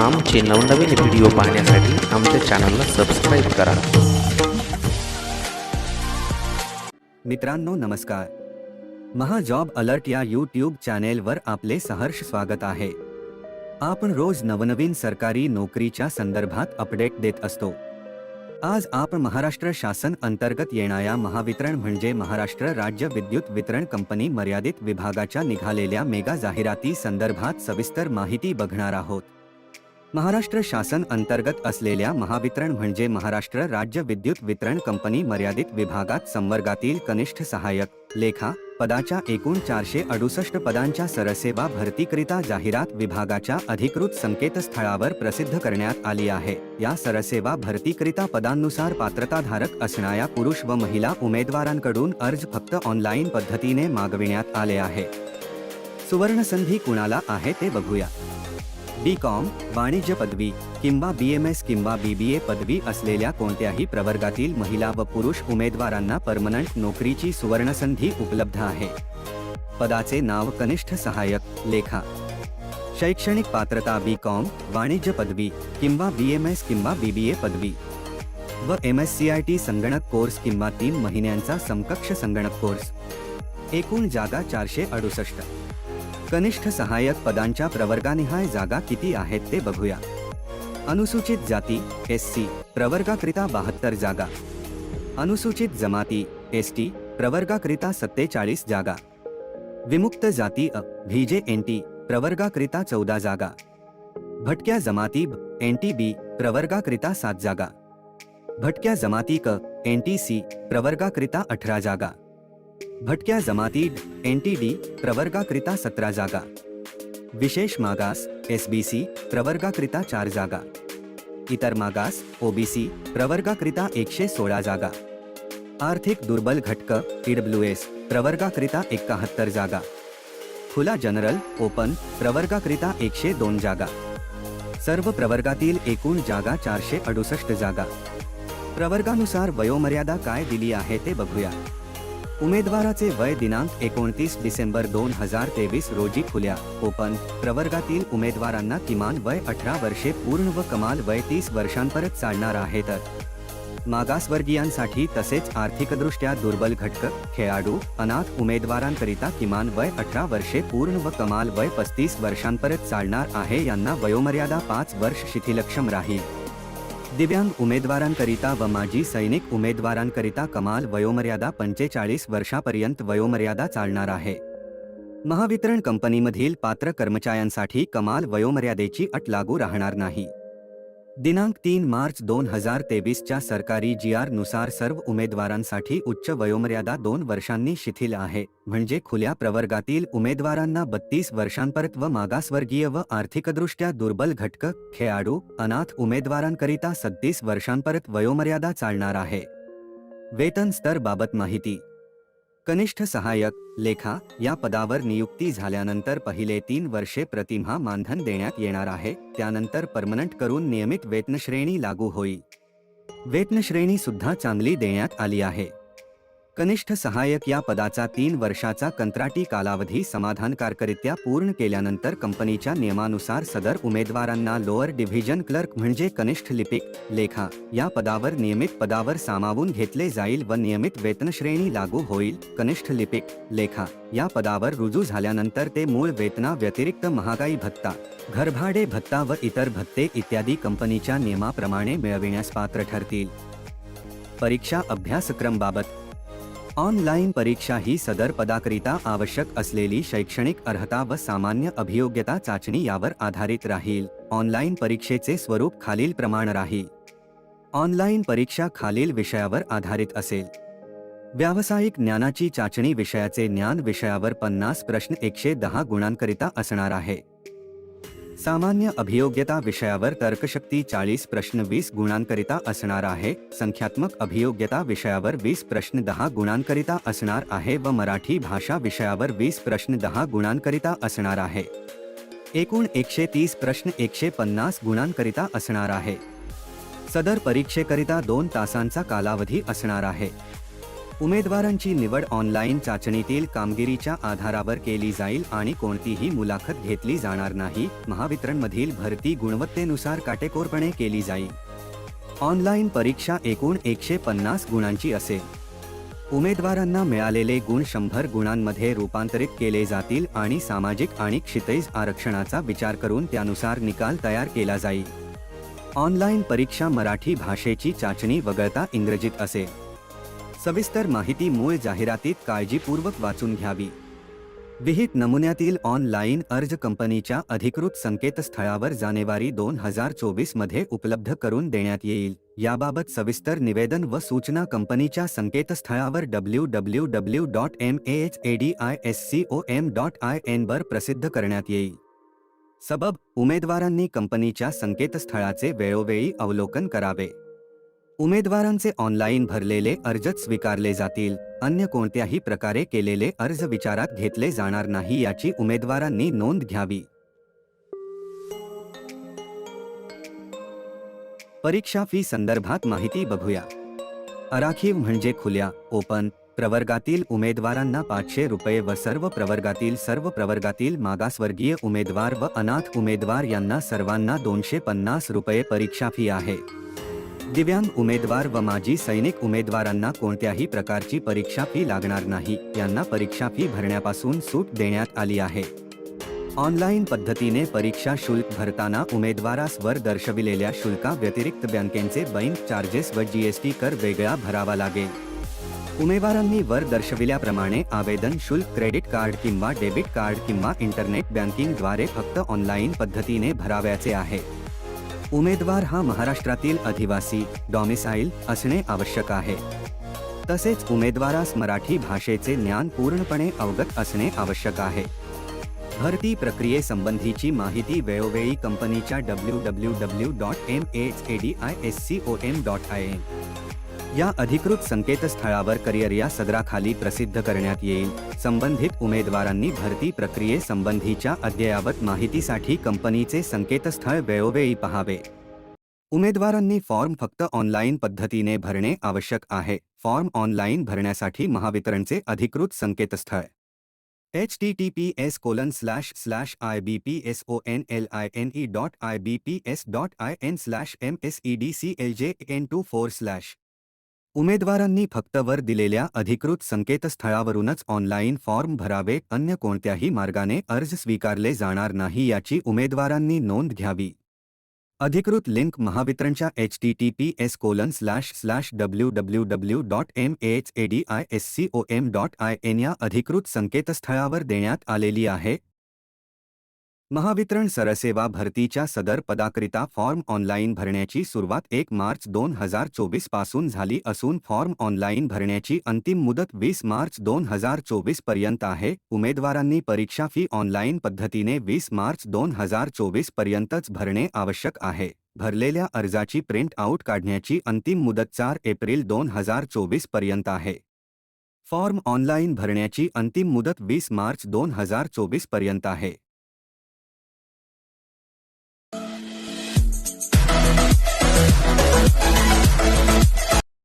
आमचे नवनवीन व्हिडिओ पाहण्यासाठी आमच्या चॅनलला सबस्क्राईब करा. मित्रांनो नमस्कार. महाजॉब अलर्ट या यूट्यूब चॅनेलवर आपले सहर्ष स्वागत आहे. आपण रोज नवनवीन सरकारी नोकरीच्या संदर्भात अपडेट देत असतो. आज आपण महाराष्ट्र शासन अंतर्गत येणाऱ्या महावितरण म्हणजे महाराष्ट्र राज्य विद्युत वितरण कंपनी मर्यादित विभागाच्या निघालेल्या मेगा जाहिराती संदर्भात सविस्तर माहिती बघणार आहोत. महाराष्ट्र शासन अंतर्गत असलेल्या महावितरण म्हणजे महाराष्ट्र राज्य विद्युत वितरण कंपनी मर्यादित विभागात संवर्गातील कनिष्ठ सहाय्यक लेखा पदाच्या एकूण चारशे अडुसष्ट पदांच्या सरसेवा भरतीकरिता जाहिरात विभागाच्या अधिकृत संकेतस्थळावर प्रसिद्ध करण्यात आली आहे. या सरसेवा भरतीकरिता पदांनुसार पात्रताधारक असणाऱ्या पुरुष व महिला उमेदवारांकडून अर्ज फक्त ऑनलाईन पद्धतीने मागविण्यात आले आहे. सुवर्णसंधी कुणाला आहे ते बघूया. बी कॉम वाणिज्य पदवी किंवा बी एम एस किंवा बी बी ए पदवी असलेल्या कोणत्याही प्रवर्गातील महिला व पुरुष उमेदवारांना परमनंट नोकरीची सुवर्णसंधी उपलब्ध आहे. पदाचे नाव कनिष्ठ सहाय्यक लेखा. शैक्षणिक पात्रता बी कॉम वाणिज्य पदवी किंवा बी एम एस किंवा बी बी ए पदवी. व M S C I T संगणक कोर्स किंवा तीन महिन्यांचा समकक्ष संगणक कोर्स. एकूण जागा चारशे अडुसष्ट. कनिष्ठ सहाय्यक पदांच्या प्रवर्गानिहाय जागा किती आहेत ते बघूया. अनुसूचित जाती एस सी प्रवर्गाकरिता बहात्तर जागा. अनुसूचित जमाती एस टी प्रवर्गाकरिता सत्तेचाळीस जागा. विमुक्त जाती अ व्हीजे एन टी प्रवर्गाकरिता चौदा जागा. भटक्या जमाती एन टी बी प्रवर्गाकरिता सात जागा. भटक्या जमाती क एन टी सी प्रवर्गाकरिता अठरा जागा. भटक्या जमाती एन टी डी प्रवर्गाकरिता जागा. विशेष मागास एस बी सी चार जागा. इतर मागास ओबीसी प्रवर्गाकरिता एकशे सोळा जागा. आर्थिक दुर्बल घटक ईडब्ल्यू एस प्रवर्गाकरिता एकाहत्तर जागा. खुला जनरल ओपन प्रवर्गाकरिता एकशे दोन जागा. सर्व प्रवर्गातील एकूण जागा चारशे अडुसष्ट जागा. प्रवर्गानुसार वयोमर्यादा काय दिली आहे ते बघूया. उमेदवाराचे वय दिनांक एकोणतीस डिसेंबर दोन हजार तेवीस रोजी खुल्या. ओपन. प्रवर्गातील उमेदवारांना किमान वय अठरा वर्षे पूर्ण व कमाल वय तीस वर्षांपर्यंत चालणार आहे तर मागासवर्गीयांसाठी तसेच आर्थिकदृष्ट्या दुर्बल घटक खेळाडू अनाथ उमेदवारांकरिता किमान वय अठरा वर्षे पूर्ण व कमाल वय पस्तीस वर्षांपर्यंत चालणार आहे यांना वयोमर्यादा पाच वर्ष शिथिलक्षम राहील. दिव्यांग उमेदवारांकरिता व माजी सैनिक उमेदवारांकरिता कमाल वयोमर्यादा पंचेचाळीस वर्षापर्यंत वयोमर्यादा चालणार आहे. महावितरण कंपनीमधील पात्र कर्मचाऱ्यांसाठी कमाल वयोमर्यादेची अट लागू राहणार नाही. दिनांक तीन मार्च दोन हजार तेवीसच्या सरकारी जी आरनुसार सर्व उमेदवारांसाठी उच्च वयोमर्यादा दोन वर्षांनी शिथिल आहे म्हणजे खुल्या प्रवर्गातील उमेदवारांना बत्तीस वर्षांपर्यंत व मागासवर्गीय व आर्थिकदृष्ट्या दुर्बल घटक खेळाडू अनाथ उमेदवारांकरिता सत्तीस वर्षांपर्यंत वयोमर्यादा चालणार आहे. वेतन स्तर बाबत माहिती कनिष्ठ सहाय्यक लेखा या पदावर नियुक्ती झाल्यानंतर पहिले तीन वर्षे प्रतिमा मानधन देण्यात येणार आहे. त्यानंतर परमनंट करून नियमित वेतनश्रेणी लागू होईल. वेतनश्रेणी सुद्धा चांगली देण्यात आली आहे. कनिष्ठ सहाय्यक या पदाचा तीन वर्षाचा कंत्राटी कालावधी समाधानकारकरित्या पूर्ण केल्यानंतर कंपनीच्या नियमानुसार सदर उमेदवारांना लोअर डिव्हिजन क्लर्क म्हणजे कनिष्ठ लिपिक लेखा या पदावर नियमित पदावर सामावून घेतले जाईल व नियमित वेतनश्रेणी लागू होईल कनिष्ठ लिपिक लेखा या पदावर रुजू झाल्यानंतर ते मूळ वेतना व्यतिरिक्त महागाई भत्ता घरभाडे भत्ता व इतर भत्ते इत्यादी कंपनीच्या नियमाप्रमाणे मिळविण्यास पात्र ठरतील. परीक्षा अभ्यासक्रमबाबत ऑनलाईन परीक्षा ही सदर पदाकरिता आवश्यक असलेली शैक्षणिक अर्हता व सामान्य अभियोग्यता चाचणी यावर आधारित राहील. ऑनलाईन परीक्षेचे स्वरूप खालील प्रमाण राहील. ऑनलाईन परीक्षा खालील विषयावर आधारित असेल. व्यावसायिक ज्ञानाची चाचणी विषयाचे ज्ञान विषयावर पन्नास प्रश्न एकशे दहा गुणांकरिता असणार आहे. सामान्य अभियोग्यता विषयावर तर्कशक्ती चाळीस प्रश्न वीस गुणांकरिता असणार आहे. संख्यात्मक अभियोग्यता विषयावर वीस प्रश्न दहा गुणांकरिता असणार आहे व मराठी भाषा विषयावर वीस प्रश्न दहा गुणांकरिता असणार आहे. एकूण एकशे तीस प्रश्न एकशे पन्नास गुणांकरिता असणार आहे. सदर परीक्षेकरिता दोन तासांचा कालावधी असणार आहे. उमेदवारांची निवड ऑनलाईन चाचणीतील कामगिरीच्या आधारावर केली जाईल आणि कोणतीही मुलाखत घेतली जाणार नाही. महावितरणमधील भरती गुणवत्तेनुसार काटेकोरपणे केली जाईल. ऑनलाईन परीक्षा एकूण एकशे पन्नास गुणांची असेल. उमेदवारांना मिळालेले गुण शंभर गुणांमध्ये रूपांतरित केले जातील आणि सामाजिक आणि क्षितैज आरक्षणाचा विचार करून त्यानुसार निकाल तयार केला जाईल. ऑनलाईन परीक्षा मराठी भाषेची चाचणी वगळता इंग्रजीत असेल. सविस्तर माहिती मूळ जाहिरातीत काळजीपूर्वक वाचून घ्यावी. विहित नमुन्यातील ऑनलाईन अर्ज कंपनीच्या अधिकृत संकेतस्थळावर जानेवारी दोन हजार चोवीसमध्ये उपलब्ध करून देण्यात येईल. याबाबत सविस्तर निवेदन व सूचना कंपनीच्या संकेतस्थळावर W W W dot M H A D I S C O M dot I N वर प्रसिद्ध करण्यात येईल. सबब उमेदवारांनी कंपनीच्या संकेतस्थळाचे वेळोवेळी अवलोकन करावे. उमेदवारांचे ऑनलाईन भरलेले अर्जच स्वीकारले जातील. अन्य कोणत्याही प्रकारे केलेले अर्ज विचारात घेतले जाणार नाही याची उमेदवारांनी नोंद घ्यावी. परीक्षा फी संदर्भात माहिती बघूया. अराखीव म्हणजे खुल्या ओपन प्रवर्गातील उमेदवारांना पाचशे रुपये व सर्व प्रवर्गातील सर्व प्रवर्गातील मागासवर्गीय उमेदवार व अनाथ उमेदवार यांना सर्वांना दोनशे पन्नास रुपये परीक्षा फी आहे. दिव्यांग उमेदवार व माजी सैनिक उमेदवारांना कोणत्याही प्रकारची परीक्षा फ़ी लागणार नाही. परीक्षा फ़ी भरण्यापासून सूट देण्यात आली आहे. ऑनलाईन परीक्षा शुल्क भरताना उमेदवारास वर दर्शविलेल्या शुल्का व्यतिरिक्त बँकेचे बैंक चार्जेस व जीएसटी कर वेगळा भरावा लागेल. उमेदवारांनी वर दर्शविल्याप्रमाणे आवेदन शुल्क, क्रेडिट कार्ड किंवा डेबिट कार्ड किंवा इंटरनेट बैंकिंग बँकिंगद्वारे फक्त ऑनलाईन पद्धतीने भरावयाचे आहे. उमेदवार हा महाराष्ट्रातील अधिवासी डॉमिसाईल असणे आवश्यक आहे. तसेच उमेदवारास मराठी भाषेचे ज्ञान पूर्णपणे अवगत असणे आवश्यक आहे. भरती प्रक्रियेसंबंधीची माहिती वेळोवेळी कंपनीच्या W W W dot M H A D I S C O M dot I N या अधिकृत संकेतस्थळावर करिअर या सदराखाली प्रसिद्ध करण्यात येईल. संबंधित उमेदवारांनी भरती प्रक्रियेसंबंधीच्या अद्ययावत माहितीसाठी कंपनीचे संकेतस्थळ वेळोवेळी पहावे. उमेदवारांनी फॉर्म फक्त ऑनलाईन पद्धतीने भरणे आवश्यक आहे. फॉर्म ऑनलाईन भरण्यासाठी महावितरणचे अधिकृत संकेतस्थळ. H T T P S colon slash slash I B P S O N L I N E dot I B P S dot I N slash M S E D C L J N two four slash उमेदवारांनी फक्त वर दिलेल्या अधिकृत संकेतस्थळावरूनच online form भरावे अन्य कोणत्याही मार्गाने अर्ज स्वीकारले जाणार नाही याची उमेदवारांनी नोंद घ्यावी. अधिकृत लिंक महावितरणच्या H T T P S colon slash slash W W W dot M H A D I S C O M dot I N या अधिकृत संकेतस्थळावर देण्यात आलेली आहे. महावितरण सरसेवा भरतीच्या सदर पदाकरिता फॉर्म ऑनलाईन भरण्याची सुरुवात एक मार्च दोन हजार चोवीसपासून झाली असून फॉर्म ऑनलाईन भरण्याची अंतिम मुदत वीस मार्च दोन हजार चोवीसपर्यंत आहे. उमेदवारांनी परीक्षा फी ऑनलाईन पद्धतीने वीस मार्च दोन हजार चोवीस पर्यंतच भरणे आवश्यक आहे. भरलेल्या अर्जाची प्रिंट आऊट काढण्याची अंतिम मुदत चार एप्रिल दोन हजार चोवीसपर्यंत आहे. फॉर्म ऑनलाईन भरण्याची अंतिम मुदत वीस मार्च दोन हजार चोवीसपर्यंत आहे.